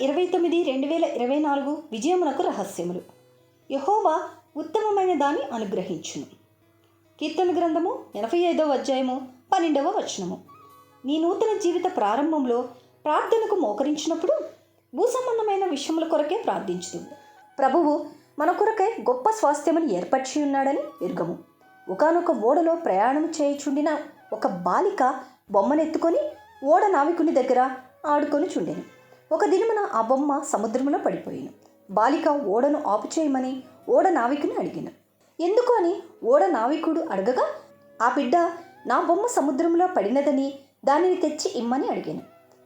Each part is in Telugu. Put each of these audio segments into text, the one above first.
ఇరవై తొమ్మిది రెండు వేల ఇరవై నాలుగు విజయమునకు రహస్యములు. యహోవా ఉత్తమమైన దాన్ని అనుగ్రహించును. కీర్తన గ్రంథము ఎనభై ఐదవ అధ్యాయము పన్నెండవ వచనము. నీ నూతన జీవిత ప్రారంభంలో ప్రార్థనకు మోకరించినప్పుడు భూసంబంధమైన విషయముల కొరకే ప్రార్థించుదు. ప్రభువు మన కొరకై గొప్ప స్వాస్థ్యమును ఏర్పరిచి ఉన్నాడని ఎరుగము. ఒకనొక ఓడలో ప్రయాణం చేయుచుండిన ఒక బాలిక బొమ్మనెత్తుకొని ఓడ నావికుని దగ్గర ఆడుకొని చుండెను ఒక దినమున ఆ బొమ్మ సముద్రంలో పడిపోయాను. బాలిక ఓడను ఆపు చేయమని ఓడ నావికుని అడిగాను. ఎందుకు అని ఓడ నావికుడు అడగగా ఆ బిడ్డ నా బొమ్మ సముద్రంలో పడినదని దానిని తెచ్చి ఇమ్మని అడిగాను.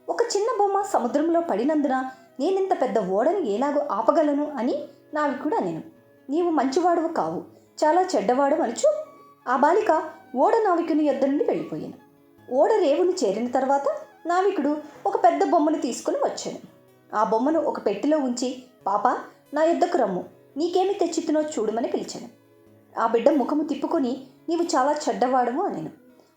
ఒక చిన్న బొమ్మ సముద్రంలో పడినందున నేనింత పెద్ద ఓడను ఎలాగో ఆపగలను అని నావికుడు అనేను. నీవు మంచివాడువు కావు చాలా చెడ్డవాడు అనుచు ఆ బాలిక ఓడ నావికుని యొద్ద నుండి వెళ్ళిపోయాను. ఓడ రేవును చేరిన తర్వాత నావికుడు ఒక పెద్ద బొమ్మను తీసుకుని వచ్చాను ఆ బొమ్మను ఒక పెట్టెలో ఉంచి పాప నా యుద్ధకు రమ్ము. నీకేమి తెచ్చితునో చూడమని పిలిచాను. ఆ బిడ్డ ముఖము తిప్పుకొని నీవు చాలా చెడ్డవాడము అనేను.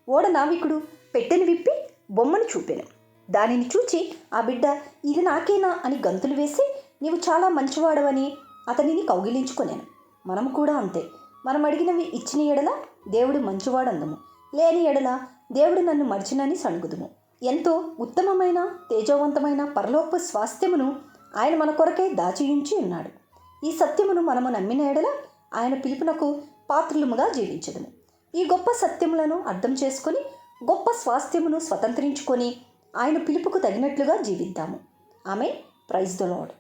ఓడ నావికుడు పెట్టెను విప్పి బొమ్మను చూపాను. దానిని చూచి ఆ బిడ్డ ఇది నాకేనా అని గంతులు వేసి నీవు చాలా మంచివాడవని అతనిని కౌగిలించుకొనాను. మనము కూడా అంతే. మనం అడిగినవి ఇచ్చిన ఎడల దేవుడు మంచివాడందము. లేని ఎడల దేవుడు నన్ను మర్చినని సణుగుదుము. ఎంతో ఉత్తమమైన తేజవంతమైన పరలోక స్వాస్థ్యమును ఆయన మన కొరకే దాచియుంచి ఉన్నాడు. ఈ సత్యమును మనము నమ్మిన ఎడల ఆయన పిలుపునకు పాత్రులముగా జీవించదము. ఈ గొప్ప సత్యములను అర్థం చేసుకొని గొప్ప స్వాస్థ్యమును స్వతంత్రించుకొని ఆయన పిలుపుకు తగినట్లుగా జీవిద్దాము. ఆమె ప్రైజ్ ద లాడ్